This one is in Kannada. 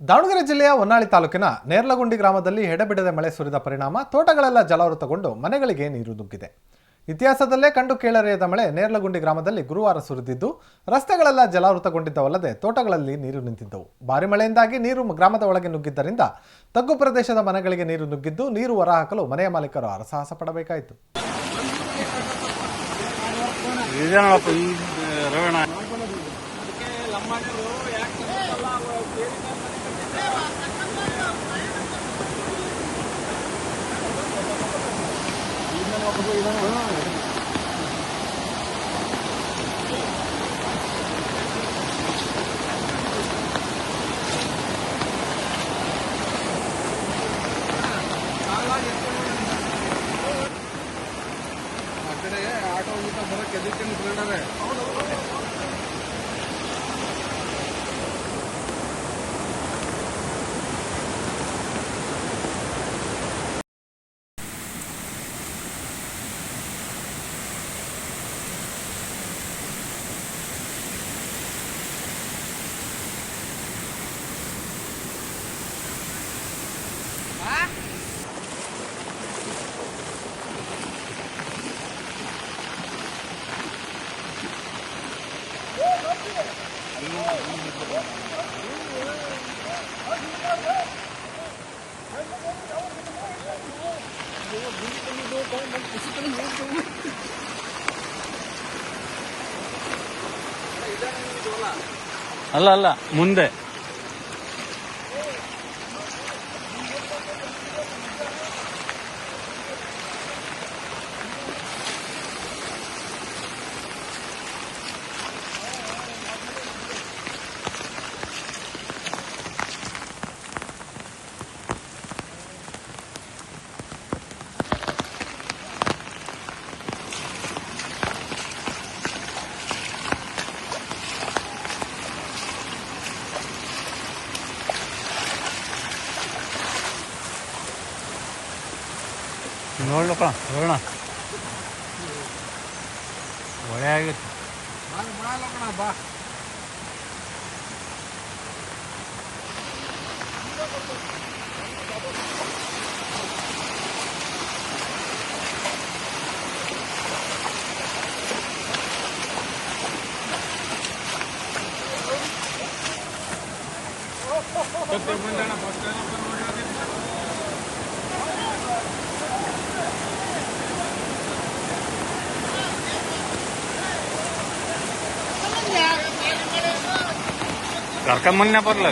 ದಾವಣಗೆರೆ ಜಿಲ್ಲೆಯ ಹೊನ್ನಾಳಿ ತಾಲೂಕಿನ ನೇರ್ಲಗುಂಡಿ ಗ್ರಾಮದಲ್ಲಿ ಎಡೆಬಿಡದೆ ಮಳೆ ಸುರಿದ ಪರಿಣಾಮ, ತೋಟಗಳೆಲ್ಲ ಜಲಾವೃತಗೊಂಡು ಮನೆಗಳಿಗೆ ನೀರು ನುಗ್ಗಿದೆ. ಇತಿಹಾಸದಲ್ಲೇ ಕಂಡು ಕೇಳರಿಯದ ಮಳೆ ನೇರ್ಲಗುಂಡಿ ಗ್ರಾಮದಲ್ಲಿ ಗುರುವಾರ ಸುರಿದಿದ್ದು, ರಸ್ತೆಗಳೆಲ್ಲ ಜಲಾವೃತಗೊಂಡಿದ್ದವಲ್ಲದೆ ತೋಟಗಳಲ್ಲಿ ನೀರು ನಿಂತಿದ್ದವು. ಭಾರಿ ಮಳೆಯಿಂದಾಗಿ ನೀರು ಗ್ರಾಮದ ಒಳಗೆ ನುಗ್ಗಿದ್ದರಿಂದ ತಗ್ಗು ಪ್ರದೇಶದ ಮನೆಗಳಿಗೆ ನೀರು ನುಗ್ಗಿದ್ದು, ನೀರು ಹೊರಹಾಕಲು ಮನೆಯ ಮಾಲೀಕರು ಹರಸಾಹಸ ಪಡಬೇಕಾಯಿತು. ಇದೇನಪ್ಪ ಈ ರವಣ ಅಲ್ಲ ಅಲ್ಲ ಮುಂದೆ. ನೋಡ್ಲಪ್ಪ ನೋಡೋಣ ಒಳ್ಳೆ ಆಗಿತ್ತು ¿Por qué Molina por la